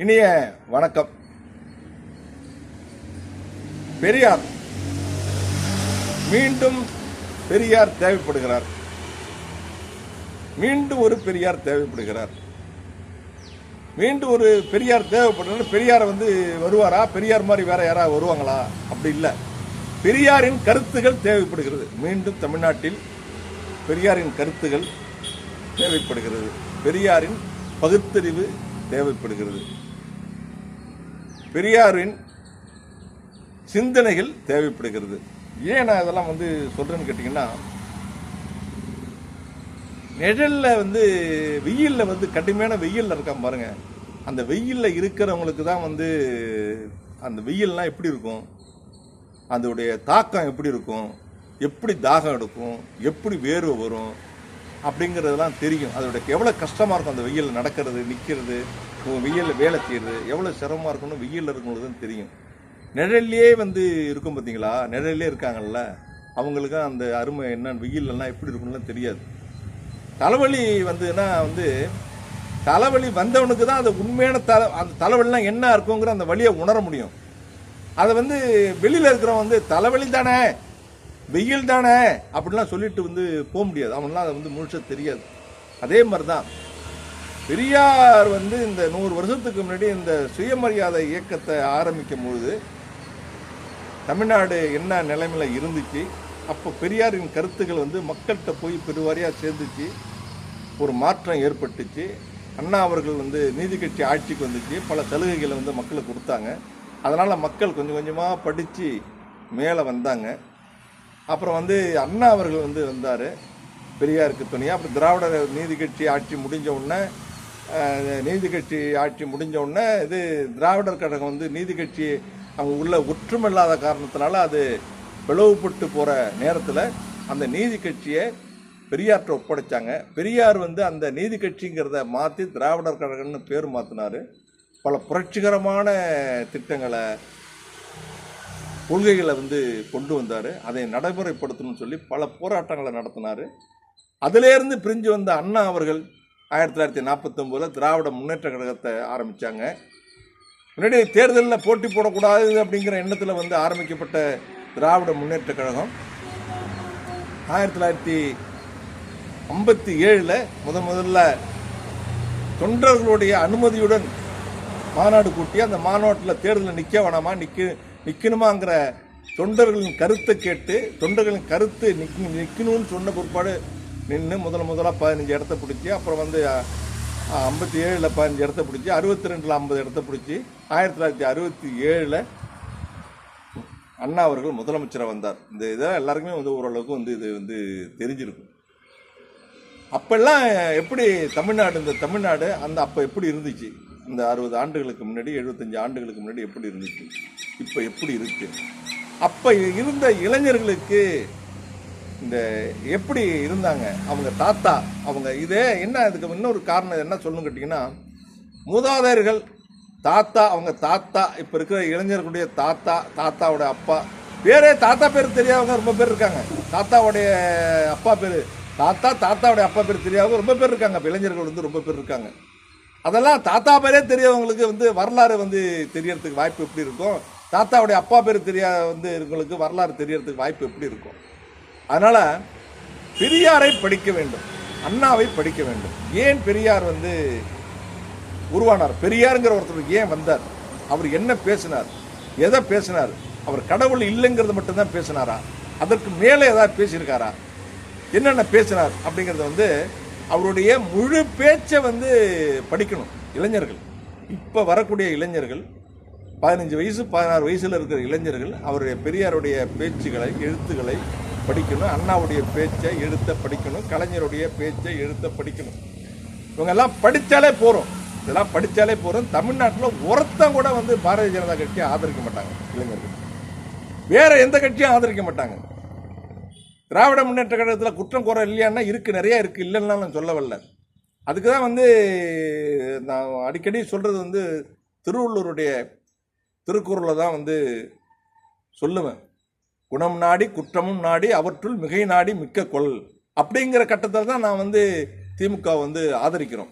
இனிய வணக்கம். பெரியார். மீண்டும் பெரியார் தேவைப்படுகிறார். மீண்டும் ஒரு பெரியார் தேவைப்படுகிறார். மீண்டும் ஒரு பெரியார் தேவைப்படுற பெரியார் வந்து வருவாரா? பெரியார் மாதிரி வேற யாராவது வருவாங்களா? அப்படி இல்லை. பெரியாரின் கருத்துகள் தேவைப்படுகிறது. மீண்டும் தமிழ்நாட்டில் பெரியாரின் கருத்துகள் தேவைப்படுகிறது. பெரியாரின் பகுத்தறிவு தேவைப்படுகிறது. பெரியாரின் சிந்தனைகள் தேவைப்படுகிறது. ஏன் நான் இதெல்லாம் வந்து சொல்கிறேன்னு கேட்டிங்கன்னா நிழலில் வந்து வெயிலில் வந்து கடுமையான வெயிலில் இருக்கான் பாருங்க. அந்த வெயிலில் இருக்கிறவங்களுக்கு தான் வந்து அந்த வெயில்லாம் எப்படி இருக்கும்? அதோடைய தாக்கம் எப்படி இருக்கும்? எப்படி தாகம் எடுக்கும்? எப்படி வேர்வை வரும்? அப்படிங்கிறதெல்லாம் தெரியும். அதோட எவ்வளோ கஷ்டமாக இருக்கும் அந்த வெயில் நடக்கிறது நிற்கிறது வெயிலில் வேலை செய்யறது எவ்வளோ சிரமமாக இருக்கும்னு வெயிலில் இருக்கும்போது தெரியும். நிழல்லே வந்து இருக்கும் பார்த்தீங்களா நிழல்லே இருக்காங்கல்ல. அவங்களுக்கு அந்த அருமை என்னன்னு வெயிலெல்லாம் எப்படி இருக்கும்லாம் தெரியாது. தலைவலி வந்ததுன்னா வந்து தலைவலி வந்தவனுக்கு தான் அந்த உண்மையான தலை அந்த தலைவலிலாம் என்ன இருக்குங்கிற அந்த வழியை உணர முடியும். அதை வந்து வெளியில் இருக்கிறவன் வந்து தலைவலி தானே வெயில் தானே அப்படிலாம் சொல்லிட்டு வந்து போக முடியாது. அவன்லாம் அதை வந்து முழுசாக தெரியாது. அதே மாதிரி தான் பெரியார் வந்து இந்த நூறு வருஷத்துக்கு முன்னாடி இந்த சுயமரியாதை இயக்கத்தை ஆரம்பிக்கும் பொழுது தமிழ்நாடு என்ன நிலைமையில இருந்துச்சு? அப்போ பெரியாரின் கருத்துக்கள் வந்து மக்கள்கிட்ட போய் பெருவாரியாக சேர்ந்துச்சு. ஒரு மாற்றம் ஏற்பட்டுச்சு. அண்ணா அவர்கள் வந்து நீதி கட்சி ஆட்சிக்கு வந்துச்சு. பல சலுகைகளை வந்து மக்களுக்கு கொடுத்தாங்க. அதனால் மக்கள் கொஞ்சம் கொஞ்சமாக படித்து மேலே வந்தாங்க. அப்புறம் வந்து அண்ணா அவர்கள் வந்து வந்தார். பெரியாருக்கு துணையாக அப்புறம் திராவிட நீதி கட்சி ஆட்சி முடிஞ்ச உடனே நீதி கட்சி ஆட்சி முடிஞ்ச உடனே இது திராவிடர் கழகம் வந்து நீதி கட்சி அவங்க உள்ள ஒற்றுமை இல்லாத காரணத்தினால அது பிளவுபட்டு போகிற நேரத்தில் அந்த நீதி கட்சியை பெரியார்கிட்ட ஒப்படைச்சாங்க. பெரியார் வந்து அந்த நீதி கட்சிங்கிறத மாற்றி திராவிடர் கழகம்னு பேர் மாற்றினார் பல புரட்சிகரமான திட்டங்களை கொள்கைகளை வந்து கொண்டு வந்தார். அதை நடைமுறைப்படுத்தணும்னு சொல்லி பல போராட்டங்களை நடத்தினார். அதிலேருந்து பிரிஞ்சு வந்த அண்ணா அவர்கள் ஆயிரத்தி தொள்ளாயிரத்தி நாற்பத்தொம்போதில் திராவிட முன்னேற்ற கழகத்தை ஆரம்பித்தாங்க முன்னாடி தேர்தலில் போட்டி போடக்கூடாது அப்படிங்கிற எண்ணத்தில் வந்து ஆரம்பிக்கப்பட்ட திராவிட முன்னேற்ற கழகம். ஆயிரத்தி தொள்ளாயிரத்தி ஐம்பத்தி ஏழில் முத முதல்ல தொண்டர்களுடைய அனுமதியுடன் மாநாடு கூட்டி அந்த மாநாட்டில் தேர்தலில் நிற்க வேணாமா நிற்க நிற்கணுமாங்கிற தொண்டர்களின் கருத்தை கேட்டு தொண்டர்களின் கருத்து நிற்கணும்னு சொன்ன பிற்பாடு நின்று முதல் முதலாக பதினஞ்சு இடத்த பிடிச்சி அப்புறம் வந்து ஐம்பத்தி ஏழில் பதினஞ்சு இடத்த பிடிச்சி அறுபத்தி ரெண்டில் ஐம்பது இடத்த பிடிச்சி ஆயிரத்தி தொள்ளாயிரத்தி அறுபத்தி ஏழில் அண்ணா அவர்கள் முதலமைச்சராக வந்தார். இந்த இதை எல்லாருக்குமே வந்து ஓரளவுக்கு வந்து இது வந்து தெரிஞ்சிருக்கும். அப்போல்லாம் எப்படி தமிழ்நாடு இந்த தமிழ்நாடு அந்த அப்போ எப்படி இருந்துச்சு? இந்த அறுபது ஆண்டுகளுக்கு முன்னாடி எழுபத்தஞ்சு ஆண்டுகளுக்கு முன்னாடி எப்படி இருந்துச்சு? இப்போ எப்படி இருக்குது அப்போ இருந்த இளைஞர்களுக்கு இந்த எப்படி இருந்தாங்க? அவங்க தாத்தா அவங்க இதே என்ன இதுக்கு இன்னொரு காரணம் என்ன சொல்லணும் கேட்டிங்கன்னா மூதாதையர்கள் தாத்தா அவங்க தாத்தா இப்போ இருக்கிற இளைஞர்களுடைய தாத்தா தாத்தாவோட அப்பா பேரே தாத்தா பேர் தெரியாதவங்க ரொம்ப பேர் இருக்காங்க. தாத்தாவுடைய அப்பா பேர் தாத்தா தாத்தாவுடைய அப்பா பேர் தெரியாதவங்க ரொம்ப பேர் இருக்காங்க. இப்போ இளைஞர்கள் வந்து ரொம்ப பேர் இருக்காங்க. அதெல்லாம் தாத்தா பேரே தெரியவங்களுக்கு வந்து வரலாறு வந்து தெரியறதுக்கு வாய்ப்பு எப்படி இருக்கும்? தாத்தாவுடைய அப்பா பேர் தெரியாத வந்து இருக்கவங்களுக்கு வரலாறு தெரியறதுக்கு வாய்ப்பு எப்படி இருக்கும்? அதனால் பெரியாரை படிக்க வேண்டும். அண்ணாவை படிக்க வேண்டும். ஏன் பெரியார் வந்து உருவானார்? பெரியாருங்கிற ஒருத்தர் ஏன் வந்தார்? அவர் என்ன பேசினார்? எதை பேசினார்? அவர் கடவுள் இல்லைங்கிறது மட்டும்தான் பேசினாரா? அதற்கு மேலே ஏதாவது பேசியிருக்காரா? என்னென்ன பேசினார் அப்படிங்கிறத வந்து அவருடைய முழு பேச்சை வந்து படிக்கணும். இளைஞர்கள். இப்போ வரக்கூடிய இளைஞர்கள் பதினஞ்சு வயசு பதினாறு வயசில் இருக்கிற இளைஞர்கள் அவருடைய பெரியாருடைய பேச்சுகளை எழுத்துக்களை படிக்கணும் அண்ணாவுடைய பேச்சை எழுத்த படிக்கணும் கலைஞருடைய பேச்சை எழுத்த படிக்கணும். இவங்கெல்லாம் படித்தாலே போகிறோம் இதெல்லாம் படித்தாலே போகிறோம் தமிழ்நாட்டில் ஒருத்தன் கூட வந்து பாரதிய ஜனதா கட்சியை ஆதரிக்க மாட்டாங்க இளைஞர்கள். வேற எந்த கட்சியும் ஆதரிக்க மாட்டாங்க. திராவிட முன்னேற்ற கழகத்தில் குற்றம் குறை இல்லையான்னா இருக்குது நிறைய இருக்குது இல்லைன்னா நான் சொல்ல வரல. அதுக்கு தான் வந்து நான் அடிக்கடி சொல்கிறது வந்து திருவள்ளுவருடைய திருக்குறளை தான் வந்து சொல்லுவேன். குணம் நாடி குற்றமும் நாடி அவற்றுள் மிகை நாடி மிக்க கொள் அப்படிங்கிற கட்டத்தில் தான் நான் வந்து திமுக வந்து ஆதரிக்கிறோம்.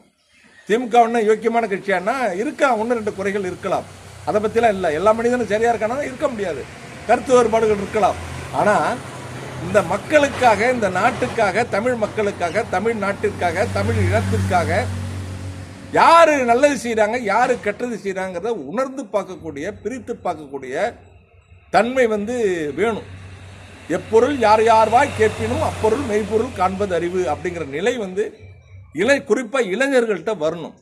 திமுக ஒன்றும் யோக்கியமான கட்சியானா இருக்கா? ஒன்று ரெண்டு குறைகள் இருக்கலாம். அதை பற்றிலாம் இல்லை. எல்லா மனிதனும் சரியாக இருக்கானா? இருக்க முடியாது. கருத்து வேறுபாடுகள் இருக்கலாம். ஆனால் இந்த மக்களுக்காக இந்த நாட்டுக்காக தமிழ் மக்களுக்காக தமிழ் நாட்டிற்காக தமிழ் இனத்திற்காக யார் நல்லது செய்கிறாங்க யார் கெட்டது செய்கிறாங்கிறத உணர்ந்து பார்க்கக்கூடிய பிரித்து பார்க்கக்கூடிய தன்மை வந்து வேணும். எப்பொருள் யார் யார்வாய் கேட்பினும் அப்பொருள் மெய்ப்பொருள் காண்பது அறிவு அப்படிங்கிற நிலை வந்து இளை குறிப்பாக இளைஞர்கள்ட்ட வரணும்.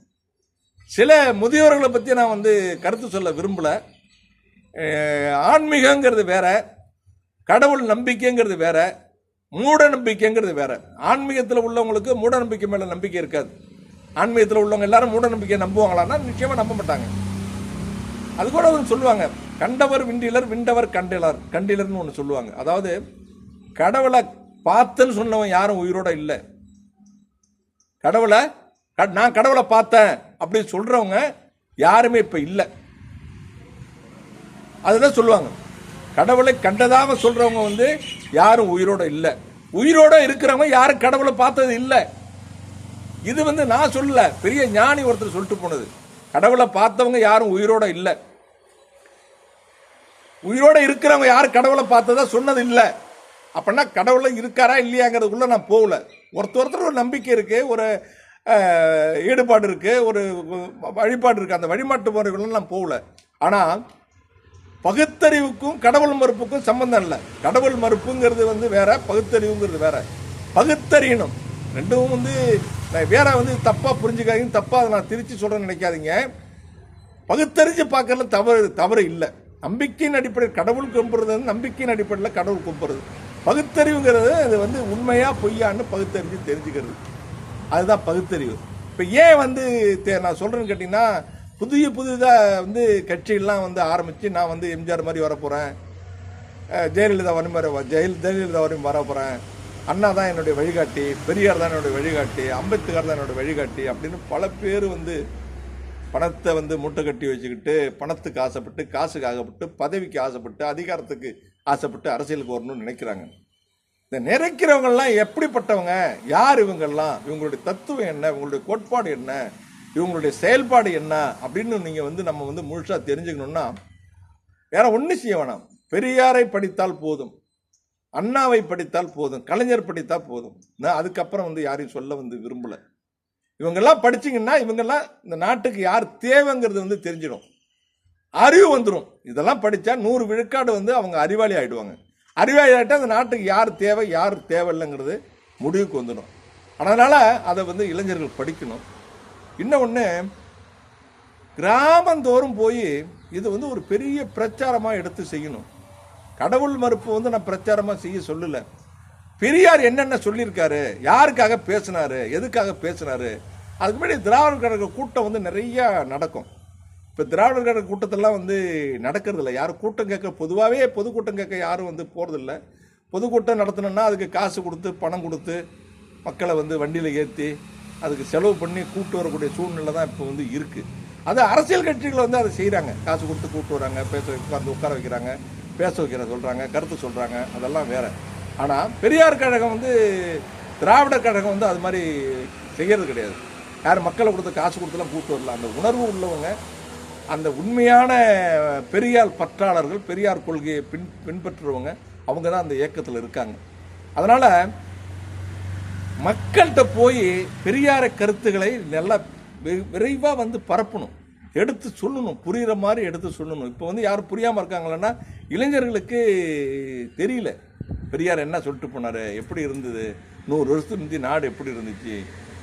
சில முதியோர்களை பற்றி நான் வந்து கருத்து சொல்ல விரும்பல. ஆன்மீகங்கிறது வேற கடவுள் நம்பிக்கைங்கிறது வேற மூட நம்பிக்கைங்கிறது வேற. ஆன்மீகத்தில் உள்ளவங்களுக்கு மூட நம்பிக்கை மேலே நம்பிக்கை இருக்காது. ஆன்மீகத்தில் உள்ளவங்க எல்லாரும் மூட நம்பிக்கையை நம்புவாங்களான்னா நிச்சயமாக நம்ப மாட்டாங்க. அது கூட அவங்க சொல்லுவாங்க கண்டவர் விண்டிலர் விண்டவர் கண்டிலர் கண்டிலர்னு ஒன்று சொல்லுவாங்க. அதாவது கடவுளை பார்த்துன்னு சொன்னவன் யாரும் உயிரோட இல்லை. கடவுளை க- நான் கடவுளை பார்த்தேன் அப்படின்னு சொல்றவங்க யாருமே இப்போ இல்லை. அதுதான் சொல்லுவாங்க. கடவுளை கண்டதாக சொல்றவங்க வந்து யாரும் உயிரோட இல்லை. உயிரோட இருக்கிறவங்க யாரும் கடவுளை பார்த்தது இல்லை. இது வந்து நான் சொல்லல பெரிய ஞானி ஒருத்தர் சொல்லிட்டு போனது. கடவுளை பார்த்தவங்க யாரும் உயிரோட இல்லை. உயிரோட இருக்கிறவங்க யாரும் கடவுளை பார்த்ததா சொன்னது இல்லை அப்படின்னா கடவுளை இருக்காரா இல்லையாங்கிறதுக்குள்ளே நான் போகல. ஒருத்தர் ஒருத்தர் ஒரு நம்பிக்கை இருக்குது ஒரு ஈடுபாடு இருக்குது ஒரு வழிபாடு இருக்குது அந்த வழிபாட்டு முறைகளும் நான் போகல. ஆனால் பகுத்தறிவுக்கும் கடவுள் மறுப்புக்கும் சம்பந்தம் இல்லை. கடவுள் மறுப்புங்கிறது வந்து வேற பகுத்தறிவுங்கிறது வேற. பகுத்தறியணும். ரெண்டும் வந்து நான் வேற வந்து தப்பாக புரிஞ்சுக்காதீங்க தப்பாக அதை நான் திருச்சி சொல்கிறேன்னு நினைக்காதீங்க. பகுத்தறிஞ்சு பார்க்கறதுல தவறு தவறு இல்லை. நம்பிக்கையின் அடிப்படையில் கடவுள் கும்பிட்றது வந்து நம்பிக்கையின் அடிப்படையில் கடவுள் கும்பிடுறது. பகுத்தறிவுங்கிறது அது வந்து உண்மையா பொய்யான்னு பகுத்தறிஞ்சு தெரிஞ்சுக்கிறது. அதுதான் பகுத்தறிவு. இப்போ ஏன் வந்து தே- நான் சொல்கிறேன்னு கேட்டிங்கன்னா புதிய புதிதாக வந்து கட்சியெல்லாம் வந்து ஆரம்பித்து நான் வந்து எம்ஜிஆர் மாதிரி வரப்போகிறேன் ஜெயலலிதா வரும் மாதிரி ஜெயல் ஜெயலலிதா வரையும் வர போகிறேன் அண்ணா தான் என்னுடைய வழிகாட்டி பெரியார் தான் என்னுடைய வழிகாட்டி அம்பேத்கர் தான் என்னுடைய வழிகாட்டி அப்படின்னு பல பேர் வந்து பணத்தை வந்து மூட்டை கட்டி வச்சுக்கிட்டு பணத்துக்கு ஆசைப்பட்டு காசுக்கு ஆசைப்பட்டு பதவிக்கு ஆசைப்பட்டு அதிகாரத்துக்கு ஆசைப்பட்டு அரசியலுக்கு வரணும்னு நினைக்கிறாங்க. இந்த நிறைக்கிறவங்கெல்லாம் எப்படிப்பட்டவங்க? யார் இவங்கெல்லாம் இவங்களுடைய தத்துவம் என்ன? இவங்களுடைய கோட்பாடு என்ன? இவங்களுடைய செயல்பாடு என்ன? அப்படின்னு நீங்கள் வந்து நம்ம வந்து முழுசாக தெரிஞ்சுக்கணுன்னா வேற ஒன்றும் செய்ய வேணாம். பெரியாரை படித்தால் போதும். அண்ணாவை படித்தால் போதும். கலைஞர் படித்தால் போதும். நான் அதுக்கப்புறம் வந்து யாரையும் சொல்ல வந்து விரும்பலை. இவங்கெல்லாம் படிச்சீங்கன்னா இவங்கெல்லாம் இந்த நாட்டுக்கு யார் தேவைங்கிறது வந்து தெரிஞ்சிடும். அறிவு வந்துடும் இதெல்லாம் படித்தா நூறு விழுக்காடு வந்து அவங்க அறிவாளி ஆயிடுவாங்க. அறிவாளி ஆகிட்டா அந்த நாட்டுக்கு யார் தேவை யார் தேவையில்லைங்கிறது முடிவுக்கு வந்துடும். அதனால் அதை வந்து இளைஞர்கள் படிக்கணும். இன்னும் ஒன்று கிராமந்தோறும் போய் இது வந்து ஒரு பெரிய பிரச்சாரமாக எடுத்து செய்யணும். கடவுள் மறுப்பு வந்து நான் பிரச்சாரமாக செய்ய சொல்லலை. பெரியார் என்னென்ன சொல்லியிருக்காரு? யாருக்காக பேசினாரு? எதுக்காக பேசினாரு? அதுக்கு முன்னாடி திராவிடர் கழக கூட்டம் வந்து நிறைய நடக்கும். இப்போ திராவிடர் கழக கூட்டத்தெல்லாம் வந்து நடக்கிறதில்ல. யாரும் கூட்டம் கேட்க பொதுவாகவே பொதுக்கூட்டம் கேட்க யாரும் வந்து போகிறதில்ல பொதுக்கூட்டம் நடத்தணும்னா அதுக்கு காசு கொடுத்து பணம் கொடுத்து மக்களை வந்து வண்டியில் ஏற்றி அதுக்கு செலவு பண்ணி கூட்டு வரக்கூடிய சூழ்நிலை தான் இப்போ வந்து இருக்குது அது அரசியல் கட்சிகள் வந்து அதை செய்கிறாங்க காசு கொடுத்து கூப்பிட்டு வராங்க பேச உட்காந்து உட்கார வைக்கிறாங்க பேச வைக்கிற சொல்கிறாங்க கருத்து சொல்கிறாங்க அதெல்லாம் வேறு. ஆனால் பெரியார் கழகம் வந்து திராவிடர் கழகம் வந்து அது மாதிரி செய்கிறது கிடையாது. யார் மக்களை கொடுத்து காசு கொடுத்துலாம் கூப்பிட்டு வரல. அந்த உணர்வு உள்ளவங்க அந்த உண்மையான பெரியார் பற்றாளர்கள் பெரியார் கொள்கையை பின் பின்பற்றுறவங்க அவங்க தான் அந்த இயக்கத்தில் இருக்காங்க. அதனால் மக்கள்கிட்ட போய் பெரியார கருத்துக்களை நல்லா விரைவாக வந்து பரப்பணும். எடுத்து சொல்லணும். புரிகிற மாதிரி எடுத்து சொல்லணும். இப்போ வந்து யாரும் புரியாமல் இருக்காங்களன்னா இளைஞர்களுக்கு தெரியல. பெரியார் என்ன சொல்லிட்டு போனார்? எப்படி இருந்தது? நூறு வருஷத்துக்கு முந்தி நாடு எப்படி இருந்துச்சு?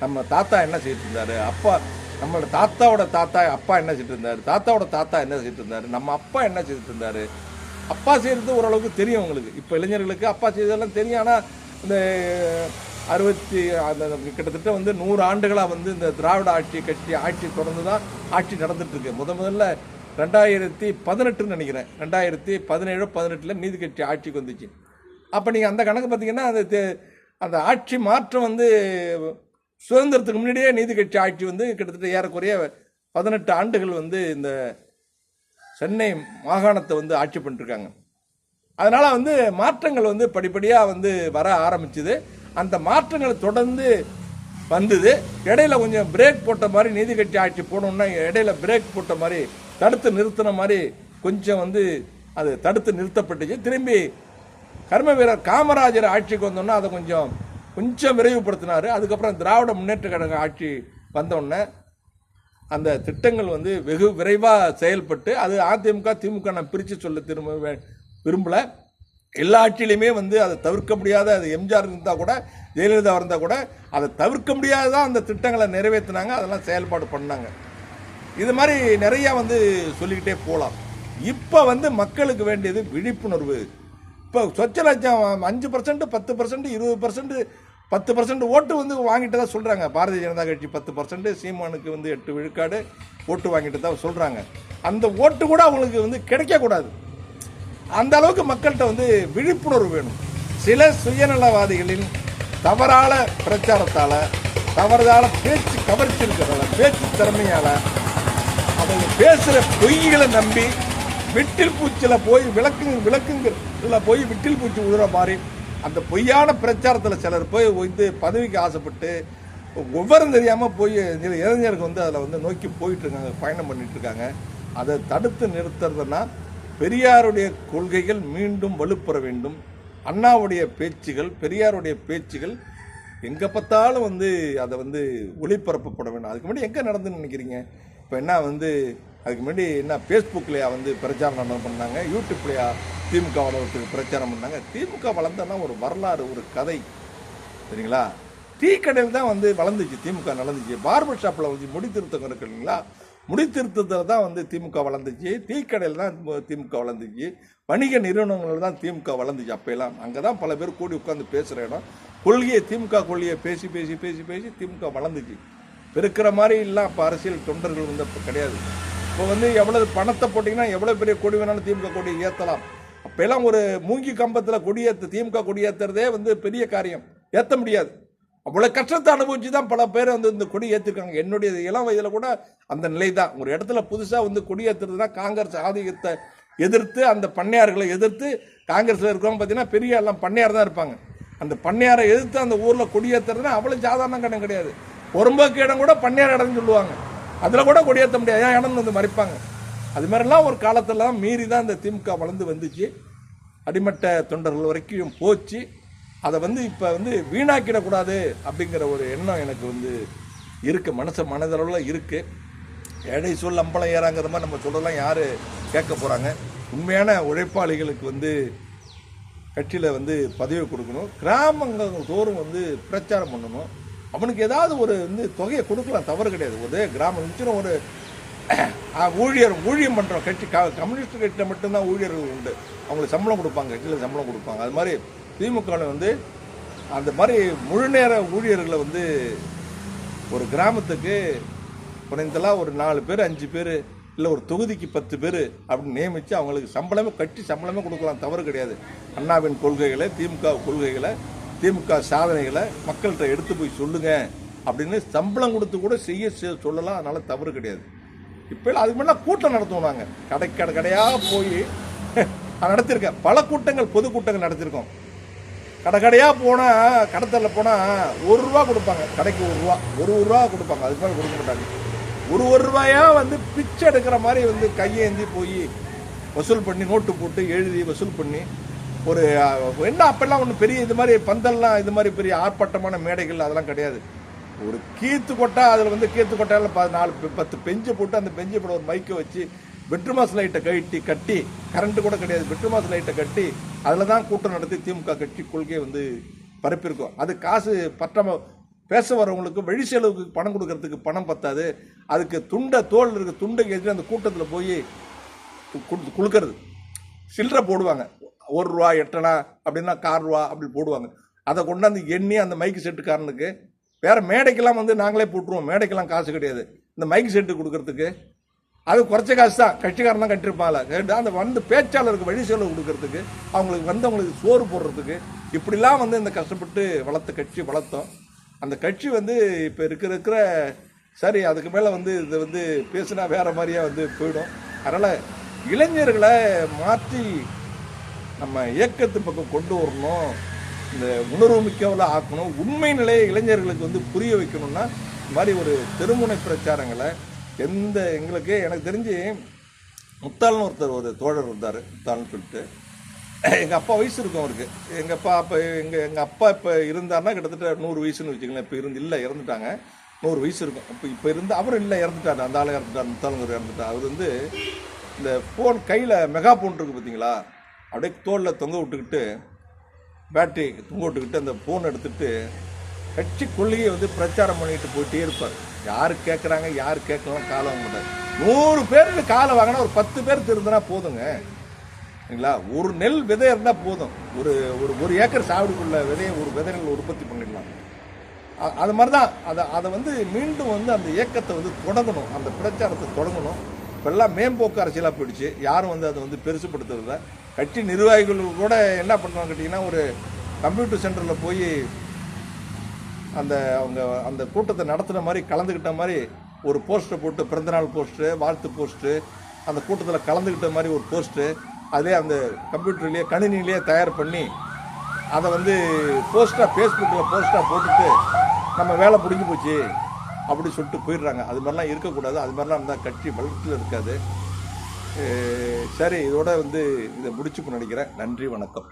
நம்ம தாத்தா என்ன செய்யிட்டு அப்பா நம்மளோட தாத்தாவோட தாத்தா அப்பா என்ன செய்யிட்டு தாத்தாவோட தாத்தா என்ன செய்யிட்டு நம்ம அப்பா என்ன செய்துட்டு அப்பா செய்கிறது ஓரளவுக்கு தெரியும் உங்களுக்கு இப்போ இளைஞர்களுக்கு அப்பா செய்ததெல்லாம் தெரியும். ஆனால் இந்த அறுபத்தி அந்த கிட்டத்தட்ட வந்து நூறு ஆண்டுகளாக வந்து இந்த திராவிட ஆட்சி கட்சி ஆட்சி தொடர்ந்து தான் ஆட்சி நடந்துட்டுருக்கு முத முதல்ல ரெண்டாயிரத்தி பதினெட்டுன்னு நினைக்கிறேன். ரெண்டாயிரத்தி பதினேழு பதினெட்டில் நீதி கட்சி ஆட்சிக்கு வந்துச்சு. அப்போ நீங்கள் அந்த கணக்கு பார்த்தீங்கன்னா அந்த தே- அந்த ஆட்சி மாற்றம் வந்து சுதந்திரத்துக்கு முன்னாடியே நீதி கட்சி ஆட்சி வந்து கிட்டத்தட்ட ஏறக்குறைய பதினெட்டு ஆண்டுகள் வந்து இந்த சென்னை மாகாணத்தை வந்து ஆட்சி பண்ணிருக்காங்க. அதனால் வந்து மாற்றங்கள் வந்து படிப்படியாக வந்து வர ஆரம்பிச்சுது. அந்த மாற்றங்களை தொடர்ந்து வந்தது. இடையில கொஞ்சம் பிரேக் போட்ட மாதிரி நீதி கட்சி ஆட்சி போடணுன்னா இடையில பிரேக் போட்ட மாதிரி தடுத்து நிறுத்தின மாதிரி கொஞ்சம் வந்து அது தடுத்து நிறுத்தப்பட்டுச்சு. திரும்பி கர்ம வீரர் காமராஜர் ஆட்சிக்கு வந்தோன்னா அதை கொஞ்சம் கொஞ்சம் விரைவுபடுத்தினார். அதுக்கப்புறம் திராவிட முன்னேற்ற கழக ஆட்சி வந்தோடனே அந்த திட்டங்கள் வந்து வெகு விரைவாக செயல்பட்டு அது அதிமுக திமுக நான் பிரித்து சொல்ல திரும்ப வே- விரும்பல. எல்லா ஆட்சியிலையுமே வந்து அதை தவிர்க்க முடியாத அது எம்ஜிஆர் இருந்தால் கூட ஜெயலலிதா இருந்தால் கூட அதை தவிர்க்க முடியாததான் அந்த திட்டங்களை நிறைவேற்றினாங்க. அதெல்லாம் செயல்பாடு பண்ணாங்க. இது மாதிரி நிறையா வந்து சொல்லிக்கிட்டே போகலாம் இப்போ வந்து மக்களுக்கு வேண்டியது விழிப்புணர்வு. இப்போ சொச்ச லட்சம் அஞ்சு பர்சன்ட் பத்து பர்சன்ட் இருபது பர்சன்ட் பத்து பர்சன்ட் ஓட்டு வந்து வாங்கிட்டு தான் சொல்கிறாங்க பாரதிய ஜனதா கட்சி பத்து பர்சன்ட் சீமானுக்கு வந்து எட்டு விழுக்காடு ஓட்டு வாங்கிட்டு தான் சொல்கிறாங்க அந்த ஓட்டு கூட அவங்களுக்கு வந்து கிடைக்கக்கூடாது. அந்த அளவுக்கு மக்கள்கிட்ட வந்து விழிப்புணர்வு வேணும். சில சுயநலவாதிகளின் தவறான பிரச்சாரத்தால் தவறுதால பேச்சு கவர்ச்சி இருக்கிறதால பேச்சு திறமையால் அவங்க பேசுகிற பொய்களை நம்பி விட்டில் பூச்சியில் போய் விளக்கு விளக்குங்கிறதுல போய் விட்டில் பூச்சி உழுற மாதிரி அந்த பொய்யான பிரச்சாரத்தில் சிலர் போய் வந்து பதவிக்கு ஆசைப்பட்டு ஒவ்வொரு தெரியாமல் போய் இளைஞருக்கு வந்து அதில் வந்து நோக்கி போயிட்டு இருக்காங்க பயணம் பண்ணிட்டு இருக்காங்க அதை தடுத்து நிறுத்துறதுன்னா பெரியாருடைய கொள்கைகள் மீண்டும் வலுப்பெற வேண்டும். அண்ணாவுடைய பேச்சுகள் பெரியாருடைய பேச்சுகள் எங்கே பார்த்தாலும் வந்து அதை வந்து ஒளிபரப்பப்பட வேண்டும். அதுக்கு முன்னாடி எங்கே நடந்துன்னு நினைக்கிறீங்க? இப்போ என்ன வந்து அதுக்கு முன்னாடி என்ன ஃபேஸ்புக்லையா வந்து பிரச்சாரம் நடந்து பண்ணாங்க யூடியூப்லையா திமுக வளர்றதுக்கு பிரச்சாரம் பண்ணாங்க. திமுக வளர்ந்தனா ஒரு வரலாறு ஒரு கதை. சரிங்களா? டீ கடையில் தான் வந்து வளர்ந்துச்சு திமுக நடந்துச்சு. பார்பர் ஷாப்பில் வந்து முடி இருக்கு இல்லைங்களா? முடித்திருத்தத்தில் தான் வந்து திமுக வளர்ந்துச்சு. டீ கடையில் தான் திமுக வளர்ந்துச்சு. வணிக நிறுவனங்கள் தான் திமுக வளர்ந்துச்சு அப்போல்லாம் அங்கே தான் பல பேர் கூடி உட்காந்து பேசுகிற இடம். கொள்கையை திமுக கொள்கையை பேசி பேசி பேசி பேசி திமுக வளர்ந்துச்சு. பெருக்கிற மாதிரி இல்லை இப்போ அரசியல் தொண்டர்கள் வந்து இப்போ கிடையாது. இப்போ வந்து எவ்வளவு பணத்தை போட்டிங்கன்னா எவ்வளோ பெரிய கொடி வேணாலும் திமுக கொடி ஏற்றலாம் அப்போல்லாம் ஒரு மூங்கி கம்பத்தில் கொடியேற்ற திமுக கொடியேற்றுறதே வந்து பெரிய காரியம். ஏற்ற முடியாது. அவ்வளோ கஷ்டத்தை அனுபவிச்சு தான் பல பேர் வந்து இந்த கொடி ஏற்றிருக்காங்க என்னுடைய இளம் வயதில் கூட அந்த நிலை தான் ஒரு இடத்துல புதுசாக வந்து கொடி ஏற்றுறதுனா காங்கிரஸ் ஆதிக்கத்தை எதிர்த்து அந்த பண்ணையார்களை எதிர்த்து காங்கிரஸில் இருக்கிறவங்க பார்த்தீங்கன்னா பெரிய எல்லாம் பண்ணையார் தான் இருப்பாங்க. அந்த பண்ணையாரை எதிர்த்து அந்த ஊரில் கொடியேற்றுறதுனா அவ்வளோ சாதாரண கடன் கிடையாது. பொறும்போக்கு இடம் கூட பண்ணையார் இடம்னு சொல்லுவாங்க. அதில் கூட கொடியேற்ற முடியாது. ஏன் இடம் வந்து மறைப்பாங்க? அது மாதிரிலாம் ஒரு காலத்திலலாம் மீறி தான் இந்த திமுக வளர்ந்து வந்துச்சு. அடிமட்ட தொண்டர்கள் வரைக்கும் போச்சு. அதை வந்து இப்போ வந்து வீணாக்கிடக்கூடாது அப்படிங்கிற ஒரு எண்ணம் எனக்கு வந்து இருக்குது மனசு மனதளவில் இருக்குது ஏழை சொல் அம்பலம் ஏறாங்கிற மாதிரி நம்ம சொல்லலாம் யார் கேட்க போகிறாங்க உண்மையான உழைப்பாளிகளுக்கு வந்து கட்சியில் வந்து பதவி கொடுக்கணும். கிராமங்கள் தோறும் வந்து பிரச்சாரம் பண்ணணும். அவனுக்கு ஏதாவது ஒரு வந்து தொகையை கொடுக்கலாம் தவறு கிடையாது. ஒரு கிராமம் இருந்துச்சுன்னா ஒரு ஊழியர் ஊழியம் பண்ணுறோம் கட்சி க கம்யூனிஸ்ட் கட்சியில் மட்டும்தான் ஊழியர்கள் உண்டு. அவங்களுக்கு சம்பளம் கொடுப்பாங்க கட்சியில் சம்பளம் கொடுப்பாங்க. அது மாதிரி திமுகவில் வந்து அந்த மாதிரி முழு நேர ஊழியர்களை வந்து ஒரு கிராமத்துக்கு குறைந்தலாம் ஒரு நாலு பேர் அஞ்சு பேர் இல்லை ஒரு தொகுதிக்கு பத்து பேர் அப்படின்னு நியமித்து அவங்களுக்கு சம்பளமே கட்டி சம்பளமே கொடுக்கலாம் தவறு கிடையாது. அண்ணாவின் கொள்கைகளை திமுக கொள்கைகளை திமுக சாதனைகளை மக்கள்கிட்ட எடுத்து போய் சொல்லுங்க அப்படின்னு சம்பளம் கொடுத்து கூட செய்ய சொல்லலாம். அதனால தவறு கிடையாது. இப்போ அதுக்கு முன்னாடி கூட்டம் நடத்துவோம் நாங்கள் கடை கடை கடையாக போய் நான் நடத்தியிருக்கேன் பல கூட்டங்கள் பொது கூட்டங்கள் நடத்தியிருக்கோம் கடை கடையாக போனால் கடத்தலில் போனால் ஒரு ரூபா கொடுப்பாங்க. கடைக்கு ஒரு ரூபா. ஒரு ஒரு ரூபா கொடுப்பாங்க. அதுக்கு மேலே கொடுக்க மாட்டாங்க. ஒரு ஒரு ரூபாயா வந்து பிச்சை எடுக்கிற மாதிரி வந்து கையேந்தி போய் வசூல் பண்ணி நோட்டு போட்டு எழுதி வசூல் பண்ணி ஒரு என்ன அப்பெல்லாம் ஒன்றும் பெரிய இது மாதிரி பந்தல்லாம் இது மாதிரி பெரிய ஆர்ப்பாட்டமான மேடைகள் அதெல்லாம் கிடையாது. ஒரு கீத்து கொட்டா அதில் வந்து கீத்து கொட்டால ப- நாலு பெ- பத்து பெஞ்சு போட்டு அந்த பெஞ்சு போட ஒரு மைக்கை வச்சு பெட்ரூமாஸ் லைட்டை கட்டி கட்டி கரண்ட் கூட கிடையாது பெட்ரூமாஸ் லைட்டை கட்டி அதில் தான் கூட்டம் நடத்தி திமுக கட்சி கொள்கையை வந்து பரப்பியிருக்கோம். அது காசு பற்றாம பேச வரவங்களுக்கு வழி செலவுக்கு பணம் கொடுக்கறதுக்கு பணம் பத்தாது. அதுக்கு துண்டை தோல் இருக்க துண்டை கேட்டு அந்த கூட்டத்தில் போய் கு- கொடுக்கறது. சில்லறை போடுவாங்க. ஒரு ரூபா எட்டனா அப்படின்னா கார் ரூபா அப்படி போடுவாங்க. அதை கொண்டாந்து எண்ணி அந்த மைக்கு செட்டுக்காரனுக்கு வேறு மேடைக்கெல்லாம் வந்து நாங்களே போட்டுருவோம். மேடைக்கெல்லாம் காசு கிடையாது. இந்த மைக் செட்டு கொடுக்கறதுக்கு அது குறைச்ச காசு தான். கட்சிக்காரன் தான் கட்டிருப்பாங்களா கேட்டு அந்த வந்து பேச்சாளருக்கு வழி செலவு கொடுக்கறதுக்கு அவங்களுக்கு வந்தவங்களுக்கு சோறு போடுறதுக்கு இப்படிலாம் வந்து இந்த கஷ்டப்பட்டு வளர்த்த கட்சி வளர்த்தோம். அந்த கட்சி வந்து இப்போ இருக்கிற இருக்கிற சரி அதுக்கு மேலே வந்து இது வந்து பேசுனா வேறு மாதிரியா வந்து போயிடும். அதனால் இளைஞர்களை மாற்றி நம்ம இயக்கத்து பக்கம் கொண்டு வரணும். இந்த உணர்வு மிக்கவளாக ஆக்கணும். உண்மை நிலையை இளைஞர்களுக்கு வந்து புரிய வைக்கணும்னா இந்த மாதிரி ஒரு தெருமுனை பிரச்சாரங்களை எந்த எங்களுக்கு எனக்கு தெரிஞ்சு முத்தாள்னு ஒருத்தர் ஒரு தோழர் இருந்தார் முத்தாள்னு சொல்லிட்டு. எங்கள் அப்பா வயசு இருக்கும் அவருக்கு. எங்கள் அப்பா அப்போ எங்கள் எங்கள் அப்பா இப்போ இருந்தார்னா கிட்டத்தட்ட நூறு வயசுன்னு வச்சுக்கலாம் இப்போ இருந்து இல்லை இறந்துட்டாங்க. நூறு வயசு இருக்கும். இப்போ இப்போ இருந்து அவர் இல்லை இறந்துட்டார். அந்த ஆள் இறந்துட்டார் முத்தாளுங்கர் இறந்துட்டார். அவர் வந்து இந்த ஃபோன் கையில் மெகா ஃபோன் இருக்குது பார்த்தீங்களா அப்படியே தோளில் தொங்க விட்டுக்கிட்டு பேட்டரி தொங்க விட்டுக்கிட்டு அந்த ஃபோன் எடுத்துகிட்டு கட்சி கொள்கையை வந்து பிரச்சாரம் பண்ணிட்டு போயிட்டே இருப்பார். யார் கேட்குறாங்க யார் கேட்கலாம் காலம் வாங்க மாட்டார். நூறு பேருக்கு காலை வாங்கினா ஒரு பத்து பேர் திருந்தினா போதுங்க. சரிங்களா? ஒரு நெல் விதை இருந்தால் போதும். ஒரு ஒரு ஒரு ஏக்கர் சாவிடுக்குள்ள விதையை ஒரு விதை நெல் உற்பத்தி பண்ணிடலாம். அது மாதிரி தான் அதை அதை வந்து மீண்டும் வந்து அந்த இயக்கத்தை வந்து தொடங்கணும். அந்த பிரச்சாரத்தை தொடங்கணும். இப்பெல்லாம் மேம்போக்கு அரசியலாக போயிடுச்சு. யாரும் வந்து அதை வந்து பெருசுப்படுத்துறதில்ல. கட்சி நிர்வாகிகள் கூட என்ன பண்ணுவாங்க கேட்டிங்கன்னா ஒரு கம்ப்யூட்டர் சென்டரில் போய் அந்த அவங்க அந்த கூட்டத்தை நடத்துகிற மாதிரி கலந்துக்கிட்ட மாதிரி ஒரு போஸ்ட்டை போட்டு பிறந்தநாள் போஸ்ட்டு வாழ்த்து போஸ்ட்டு அந்த கூட்டத்தில் கலந்துக்கிட்ட மாதிரி ஒரு போஸ்ட்டு அதே அந்த கம்ப்யூட்டர்லேயே கணினிலேயே தயார் பண்ணி அதை வந்து போஸ்ட்டாக ஃபேஸ்புக்கில் போஸ்ட்டாக போட்டுட்டு நம்ம வேலை பிடிங்கி போச்சு. அப்படி சொல்லிட்டு போயிடுறாங்க. அது மாதிரிலாம் இருக்கக்கூடாது. அது மாதிரிலாம் இருந்தால் கட்சி வளர்ச்சியில் இருக்காது. சரி இதோட வந்து இதை முடிச்சுக்கணும் நினைக்கிறேன். நன்றி வணக்கம்.